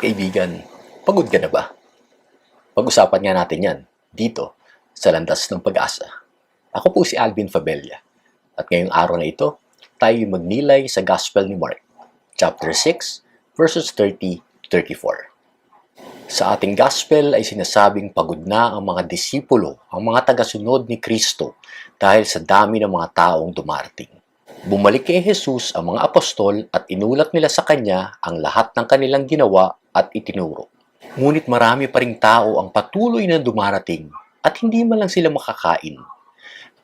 Kaibigan, pagod ka na ba? Pag-usapan nga natin yan dito sa Landas ng Pag-asa. Ako po si Alvin Fabella at ngayong araw na ito, tayo magnilay sa Gospel ni Mark, chapter 6, verses 30-34. Sa ating gospel ay sinasabing pagod na ang mga disipulo, ang mga tagasunod ni Kristo dahil sa dami ng mga taong dumarating. Bumalik kay Jesus ang mga apostol at inulat nila sa kanya ang lahat ng kanilang ginawa at itinuro. Ngunit marami pa ring tao ang patuloy na dumarating at hindi man lang sila makakain.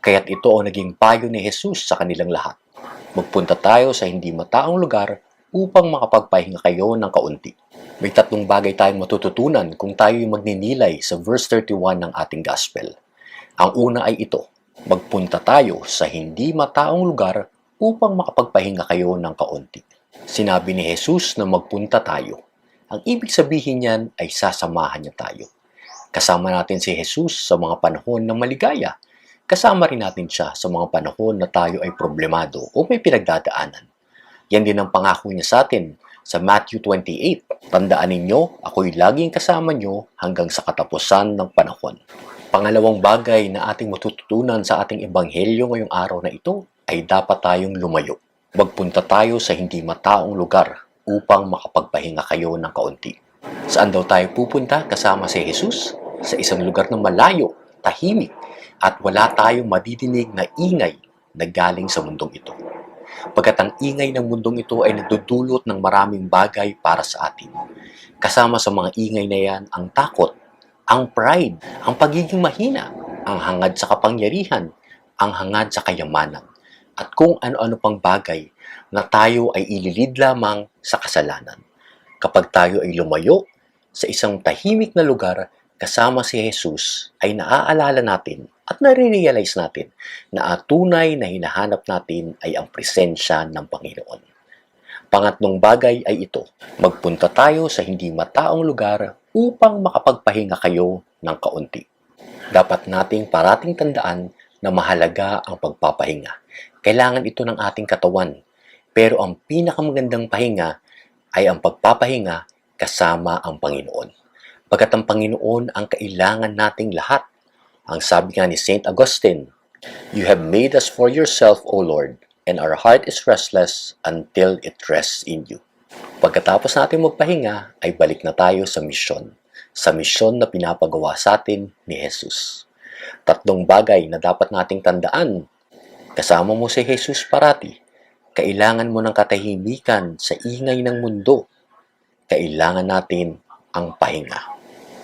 Kaya't ito ang naging payo ni Jesus sa kanilang lahat. Magpunta tayo sa hindi mataong lugar upang makapagpahinga kayo ng kaunti. May tatlong bagay tayong matututunan kung tayo yung magninilay sa verse 31 ng ating gospel. Ang una ay ito, magpunta tayo sa hindi mataong lugar upang makapagpahinga kayo ng kaunti. Sinabi ni Jesus na magpunta tayo. Ang ibig sabihin niyan ay sasamahan niya tayo. Kasama natin si Jesus sa mga panahon ng maligaya. Kasama rin natin siya sa mga panahon na tayo ay problemado o may pinagdadaanan. Yan din ang pangako niya sa atin sa Matthew 28. Tandaan ninyo, ako'y laging kasama nyo hanggang sa katapusan ng panahon. Pangalawang bagay na ating matututunan sa ating ebanghelyo ngayong araw na ito ay dapat tayong lumayo. Magpunta tayo sa hindi mataong lugar upang makapagpahinga kayo ng kaunti. Saan daw tayo pupunta kasama si Jesus? Sa isang lugar na malayo, tahimik, at wala tayong madidinig na ingay na galing sa mundong ito. Pagkat ang ingay ng mundong ito ay nagdudulot ng maraming bagay para sa atin. Kasama sa mga ingay na yan ang takot, ang pride, ang pagiging mahina, ang hangad sa kapangyarihan, ang hangad sa kayamanan, at kung ano-ano pang bagay na tayo ay ililid lamang sa kasalanan. Kapag tayo ay lumayo sa isang tahimik na lugar kasama si Jesus, ay naaalala natin at nare-realize natin na ang tunay na hinahanap natin ay ang presensya ng Panginoon. Pangatlong bagay ay ito, magpunta tayo sa hindi mataong lugar upang makapagpahinga kayo ng kaunti. Dapat nating parating tandaan na mahalaga ang pagpapahinga. Kailangan ito ng ating katawan. Pero ang pinakamagandang pahinga ay ang pagpapahinga kasama ang Panginoon. Pagkat ang Panginoon ang kailangan nating lahat. Ang sabi nga ni St. Augustine, You have made us for yourself, O Lord, and our heart is restless until it rests in you. Pagkatapos natin magpahinga, ay balik na tayo sa misyon. Sa misyon na pinapagawa sa atin ni Jesus. Tatlong bagay na dapat nating tandaan. Kasama mo si Jesus parati. Kailangan mo ng katahimikan sa ingay ng mundo. Kailangan natin ang pahinga.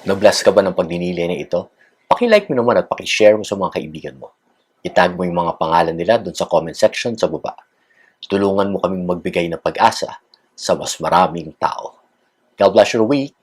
Na-bless ka ba ng pagninilay na ito? Pakilike mo naman at pakishare mo sa mga kaibigan mo. Itag mo yung mga pangalan nila dun sa comment section sa baba. Tulungan mo kaming magbigay ng pag-asa sa mas maraming tao. God bless your week!